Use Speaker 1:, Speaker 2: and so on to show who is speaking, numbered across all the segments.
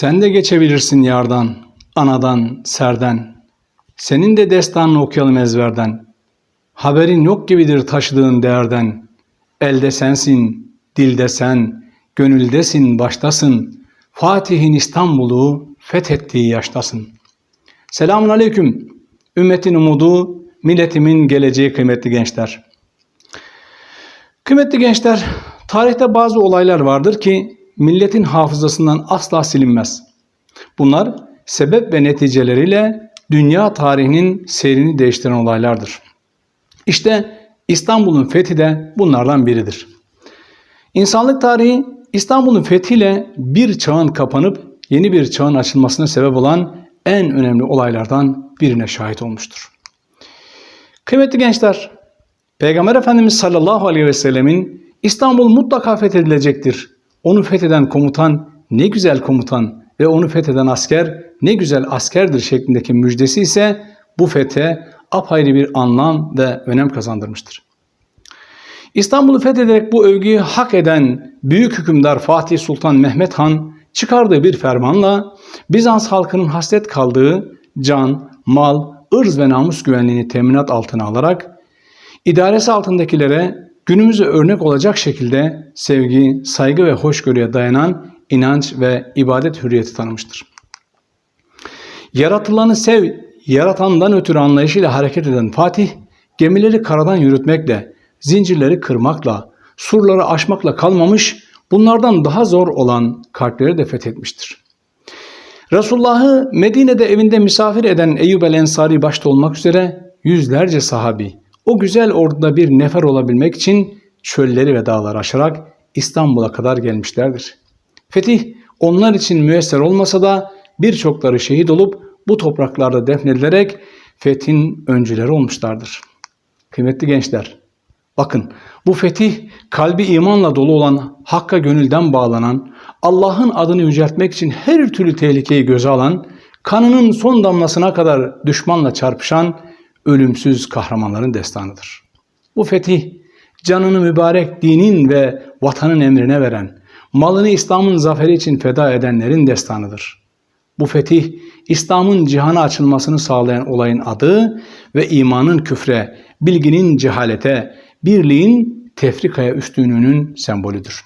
Speaker 1: Sen de geçebilirsin yardan, anadan, serden. Senin de destanını okuyalım ezberden. Haberin yok gibidir taşıdığın değerden. Elde sensin, dilde sen, gönüldesin, baştasın. Fatih'in İstanbul'u fethettiği yaştasın. Selamun aleyküm. Ümmetin umudu, milletimin geleceği kıymetli gençler. Kıymetli gençler, tarihte bazı olaylar vardır ki milletin hafızasından asla silinmez. Bunlar sebep ve neticeleriyle dünya tarihinin seyrini değiştiren olaylardır. İşte İstanbul'un fethi de bunlardan biridir. İnsanlık tarihi İstanbul'un fethiyle bir çağın kapanıp yeni bir çağın açılmasına sebep olan en önemli olaylardan birine şahit olmuştur. Kıymetli gençler, Peygamber Efendimiz sallallahu aleyhi ve sellemin İstanbul mutlaka fethedilecektir. Onu fetheden komutan ne güzel komutan ve onu fetheden asker ne güzel askerdir şeklindeki müjdesi ise bu fethe apayrı bir anlam ve önem kazandırmıştır. İstanbul'u fethederek bu övgüyü hak eden büyük hükümdar Fatih Sultan Mehmet Han çıkardığı bir fermanla Bizans halkının hasret kaldığı can, mal, ırz ve namus güvenliğini teminat altına alarak idaresi altındakilere günümüze örnek olacak şekilde sevgi, saygı ve hoşgörüye dayanan inanç ve ibadet hürriyeti tanımıştır. Yaratılanı sev, yaratandan ötürü anlayışıyla hareket eden Fatih, gemileri karadan yürütmekle, zincirleri kırmakla, surları aşmakla kalmamış, bunlardan daha zor olan kalpleri de fethetmiştir. Resulullah'ı Medine'de evinde misafir eden Eyyub el Ensari başta olmak üzere yüzlerce sahabi o güzel orduda bir nefer olabilmek için çölleri ve dağları aşarak İstanbul'a kadar gelmişlerdir. Fetih onlar için müesser olmasa da birçokları şehit olup bu topraklarda defnedilerek fethin öncüleri olmuşlardır. Kıymetli gençler, bakın bu fetih kalbi imanla dolu olan, hakka gönülden bağlanan, Allah'ın adını yüceltmek için her türlü tehlikeyi göze alan, kanının son damlasına kadar düşmanla çarpışan ölümsüz kahramanların destanıdır. Bu fetih canını mübarek dinin ve vatanın emrine veren, malını İslam'ın zaferi için feda edenlerin destanıdır. Bu fetih İslam'ın cihana açılmasını sağlayan olayın adı ve imanın küfre, bilginin cehalete, birliğin tefrikaya üstünlüğünün sembolüdür.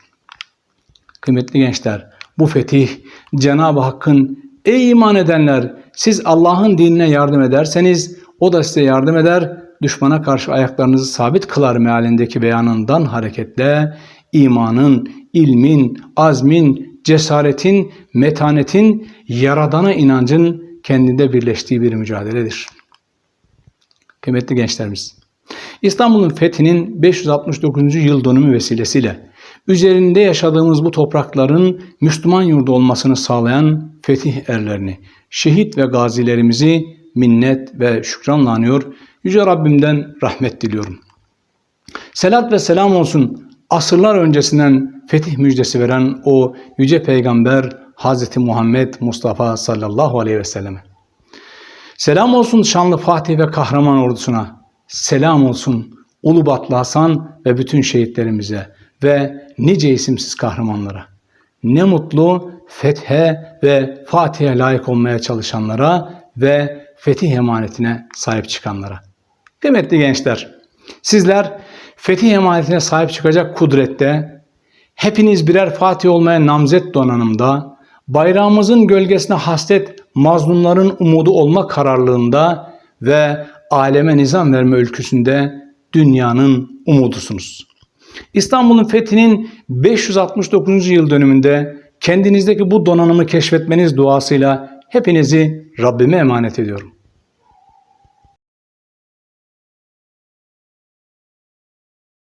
Speaker 1: Kıymetli gençler, bu fetih Cenab-ı Hakk'ın ey iman edenler siz Allah'ın dinine yardım ederseniz o da size yardım eder, düşmana karşı ayaklarınızı sabit kılar mealindeki beyanından hareketle imanın, ilmin, azmin, cesaretin, metanetin, yaradana inancın kendinde birleştiği bir mücadeledir. Kıymetli gençlerimiz, İstanbul'un fethinin 569. yıl dönümü vesilesiyle üzerinde yaşadığımız bu toprakların Müslüman yurdu olmasını sağlayan fetih erlerini, şehit ve gazilerimizi minnet ve şükranla anıyor. Yüce Rabbimden rahmet diliyorum. Selat ve selam olsun asırlar öncesinden fetih müjdesi veren o yüce peygamber Hazreti Muhammed Mustafa sallallahu aleyhi ve selleme. Selam olsun şanlı Fatih ve kahraman ordusuna. Selam olsun Ulubatlı Hasan ve bütün şehitlerimize ve nice isimsiz kahramanlara. Ne mutlu fethe ve Fatih'e layık olmaya çalışanlara ve fetih emanetine sahip çıkanlara. Kıymetli gençler, sizler fetih emanetine sahip çıkacak kudrette, hepiniz birer Fatih olmaya namzet donanımda, bayrağımızın gölgesine hasret mazlumların umudu olma kararlılığında ve aleme nizam verme ülküsünde dünyanın umudusunuz. İstanbul'un fethinin 569. yıl dönümünde kendinizdeki bu donanımı keşfetmeniz duasıyla hepinizi Rabbime emanet ediyorum.